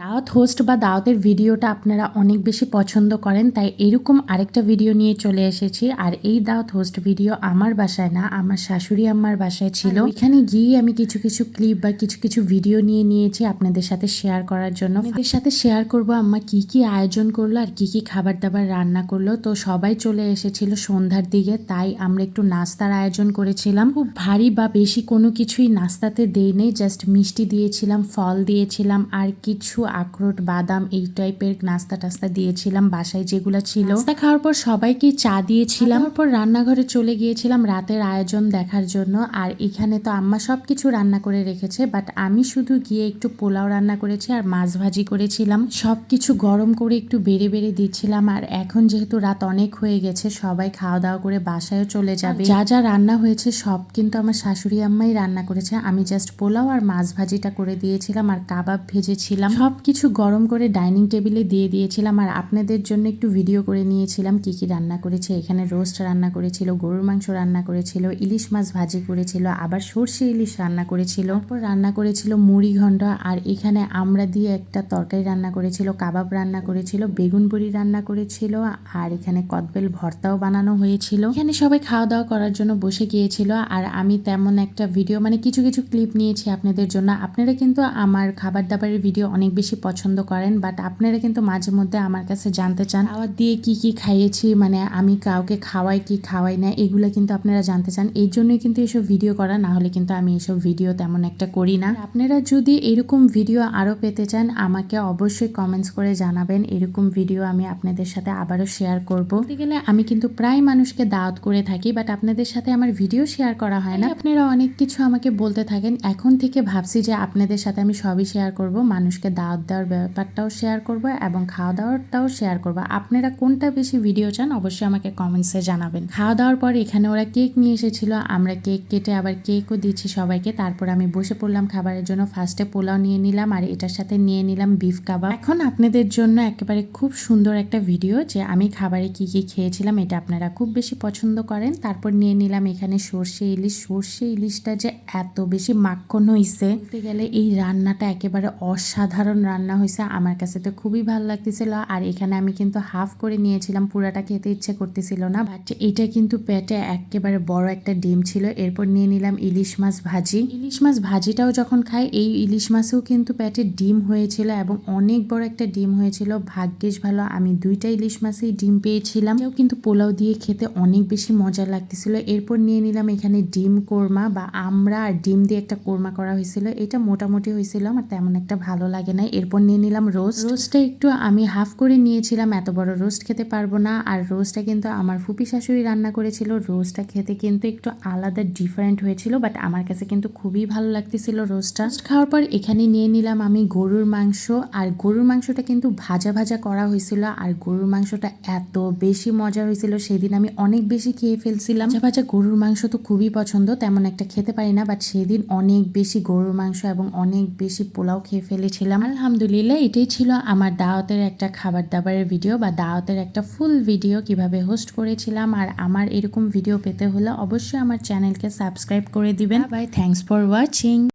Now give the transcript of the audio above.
দাওয়াত হোস্ট বা দাওয়াতের ভিডিওটা আপনারা অনেক বেশি পছন্দ করেন, তাই এরকম আরেকটা ভিডিও নিয়ে চলে এসেছি। আর এই দাওয়াত হোস্ট ভিডিও আমার বাসায় না, আমার শাশুড়ি আমার বাসায় ছিল। এখানে গিয়ে আমি কিছু কিছু ক্লিপ বা কিছু কিছু ভিডিও নিয়ে নিয়েছি আপনাদের সাথে শেয়ার করার জন্য। আপনাদের সাথে শেয়ার করব, আম্মা কি কি আয়োজন করল আর কি কি খাবার দাবার রান্না করল। তো সবাই চলে এসেছিল সন্ধ্যার দিকে, তাই আমরা একটু নাস্তার আয়োজন করেছিলাম। খুব ভারী বা বেশি কোনো কিছুই নাস্তাতে দেই নেই জাস্ট মিষ্টি দিয়েছিলাম, ফল দিয়েছিলাম, আর কিছু আখরোট বাদাম এই টাইপের নাস্তা টাস্তা দিয়েছিলাম বাসায় যেগুলো ছিল। নাস্তা খাওয়ার পর সবাইকে চা দিয়েছিলাম। তারপর রান্নাঘরে চলে গিয়েছিলাম রাতের আয়োজন দেখার জন্য। আর এখানে তো আম্মা সব কিছু রান্না করে রেখেছে বাট আমি শুধু গিয়ে একটু পোলাও রান্না করেছি আর মাছ ভাজি করেছিলাম। সব কিছু গরম করে একটু বেড়ে বেড়ে দিচ্ছিলাম আর এখন যেহেতু রাত অনেক হয়ে গেছে সবাই খাওয়া দাওয়া করে বাসায়ও চলে যাবে। যা যা রান্না হয়েছে সব কিন্তু আমার শাশুড়ি আম্মাই রান্না করেছে। আমি জাস্ট পোলাও আর মাছ ভাজিটা করে দিয়েছিলাম আর কাবাব ভেজেছিলাম। সব কিছু গরম করে ডাইনিং টেবিলে দিয়ে দিয়েছিলাম আর আপনাদের জন্য একটু ভিডিও করে নিয়েছিলাম কি কি রান্না করেছে। এখানে রোস্ট রান্না করেছিল, গরুর মাংস রান্না করেছিল, ইলিশ মাছ ভাজি করেছিল, আবার সর্ষে ইলিশ রান্না করেছিল রান্না করেছিল মুড়ি ঘন্ট আর এখানে আমরা দিয়ে একটা তরকারি রান্না করেছিল, কাবাব রান্না করেছিল, বেগুন বড়ি রান্না করেছিল আর এখানে কদবেল ভর্তাও বানানো হয়েছিল। এখানে সবাই খাওয়া দাওয়া করার জন্য বসে গিয়েছিল আর আমি তেমন একটা ভিডিও মানে কিছু কিছু ক্লিপ নিয়েছি আপনাদের জন্য। আপনারা কিন্তু আমার খাবার দাবারের ভিডিও অনেক বেশি পছন্দ করেন বাট আপনারা কিন্তু মাঝে মধ্যে আমার কাছে জানতে চান খাওয়ার দিয়ে কি কি খাইয়েছি মানে আমি কাউকে খাওয়াই কি খাওয়াই না, এগুলো কিন্তু আপনারা জানতে চান। এই জন্যই কিন্তু এসব ভিডিও করা, না হলে কিন্তু আমি এসব ভিডিও তেমন একটা করি না। আপনারা যদি এরকম ভিডিও আরও পেতে চান, আমাকে অবশ্যই কমেন্টস করে জানাবেন, এরকম ভিডিও আমি আপনাদের সাথে আবারও শেয়ার করব। গেলে আমি কিন্তু প্রায় মানুষকে দাওয়াত করে থাকি বাট আপনাদের সাথে আমার ভিডিও শেয়ার করা হয় না। আপনারা অনেক কিছু আমাকে বলতে থাকেন, এখন থেকে ভাবছি যে আপনাদের সাথে আমি সবই শেয়ার করব, মানুষকে দাওয়াত দেওয়ার ব্যাপারটাও শেয়ার করব এবং খাওয়া দাওয়ারটাও শেয়ার করব। আপনারা কোনটা বেশি ভিডিও চান অবশ্যই আমাকে কমেন্টসে জানাবেন। খাওয়া দাওয়ার পর এখানে ওরা কেক নিয়ে এসেছিল, আমরা কেক কেটে আবার কেকও দিচ্ছি সবাইকে। তারপর আমি বসে পড়লাম খাবারের জন্য। ফার্স্টে পোলাও নিয়ে নিলাম আর এটার সাথে নিয়ে নিলাম বিফ কাবাব এখন আপনাদের জন্য একেবারে খুব সুন্দর একটা ভিডিও যে আমি খাবারে কি কি খেয়েছিলাম, এটা আপনারা খুব বেশি পছন্দ করেন। তারপর নিয়ে নিলাম এখানে সর্ষে ইলিশ। সর্ষে ইলিশটা যে এত বেশি মাখন হইছে। গেলে এই রান্নাটা একেবারে অসাধারণ রান্না হয়েছে আমার কাছে তো খুবই ভালো লাগতেছিল। আর এখানে আমি কিন্তু হাফ করে নিয়েছিলাম, পুরাটা খেতে ইচ্ছে করতেছিল না। বাট এটা কিন্তু পেটে একেবারে বড় একটা ডিম ছিল। এরপর নিয়ে নিলাম ইলিশ মাছ ভাজি। ইলিশ মাছ ভাজিটাও যখন খাই, এই ইলিশ মাছেও কিন্তু পেটে ডিম হয়েছিল এবং অনেক বড় একটা ডিম হয়েছিল। ভাগ্যিস ভালো, আমি দুইটা ইলিশ মাছেই ডিম পেয়েছিলাম। কেউ কিন্তু পোলাও দিয়ে খেতে অনেক বেশি মজা লাগতেছিল। এরপর নিয়ে নিলাম এখানে ডিম কোরমা বা আমরা আর ডিম দিয়ে একটা কোরমা করা হয়েছিল। এটা মোটামুটি হয়েছিল, আমার তেমন একটা ভালো লাগে না এরপর নিয়ে নিলাম রোস্ট। রোস্টটা একটু আমি হাফ করে নিয়েছিলাম এত বড় রোস্ট খেতে পারব না। আর রোস্টটা কিন্তু আমার ফুপি শাশুড়ি রান্না করেছিল রোস্টটা খেতে কিন্তু একটু আলাদা ডিফারেন্ট হয়েছিল বাট আমার কাছে কিন্তু খুবই ভালো লাগতেছিল রোস্টটা। রোস্ট খাওয়ার পর এখানে নিয়ে নিলাম আমি গরুর মাংস। আর গরুর মাংসটা কিন্তু ভাজা ভাজা করা হয়েছিল আর গরুর মাংসটা এত বেশি মজা হয়েছিল সেদিন আমি অনেক বেশি খেয়ে ফেলছিলাম। ভাজা ভাজা গরুর মাংস তো খুবই পছন্দ তেমন একটা খেতে পারি না বাট সেদিন অনেক বেশি গরুর মাংস এবং অনেক বেশি পোলাও খেয়ে ফেলেছিলাম। আলহামদুলিল্লাহ, এটাই ছিল আমার দাওয়াতের একটা খাবার দাবারের ভিডিও বা দাওয়াতের একটা ফুল ভিডিও কীভাবে হোস্ট করেছিলাম। আর আমার এরকম ভিডিও পেতে হলে অবশ্যই আমার চ্যানেলকে সাবস্ক্রাইব করে দিবেন। By thanks for watching